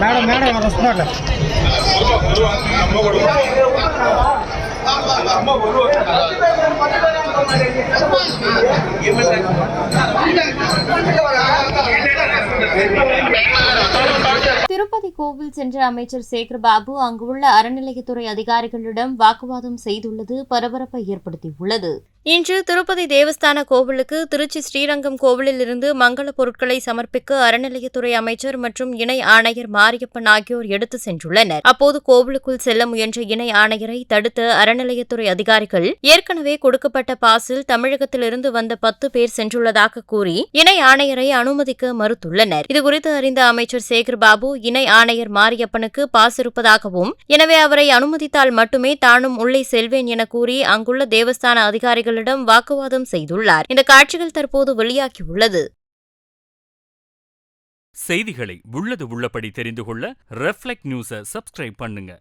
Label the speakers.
Speaker 1: Madam madam వస్తున్నట్లే
Speaker 2: Tirupati கோவில் சென்ற அமைச்சர் சேகர்பாபு அங்குள்ள அறநிலையத்துறை அதிகாரிகளிடம் வாக்குவாதம் செய்துள்ளது பரபரப்பை ஏற்படுத்தியுள்ளது இன்று திருப்பதி தேவஸ்தான கோவிலுக்கு திருச்சி ஸ்ரீரங்கம் கோவிலில் இருந்து மங்கள பொருட்களை சமர்ப்பிக்க அறநிலையத்துறை அமைச்சர் மற்றும் இணை ஆணையர் மாரியப்பன் ஆகியோர் எடுத்து சென்றுள்ளனர். அப்போது கோவிலுக்குள் செல்ல முயன்ற இணை ஆணையரை தடுத்த அறநிலையத்துறை அதிகாரிகள் ஏற்கனவே கொடுக்கப்பட்ட பாசில் தமிழகத்திலிருந்து வந்த பத்து பேர் சென்றுள்ளதாக கூறி இணை ஆணையரை அனுமதிக்க மறுத்துள்ளனர். இதுகுறித்து அறிந்த அமைச்சர் சேகர்பாபு இணை ஆணையர் மாரியப்பனுக்கு பாஸ் இருப்பதாகவும் எனவே அவரை அனுமதித்தால் மட்டுமே தானும் உள்ளே செல்வேன் என கூறி அங்குள்ள தேவஸ்தான அதிகாரிகள் அதிகாரிகளிடம் வாக்குவாதம் செய்துள்ளார். இந்த காட்சிகள் தற்போது வெளியாகியுள்ளது.
Speaker 3: செய்திகளை உள்ளது உள்ளபடி தெரிந்து கொள்ள ரெஃப்ளெக்ட் நியூஸை சப்ஸ்கிரைப் பண்ணுங்க.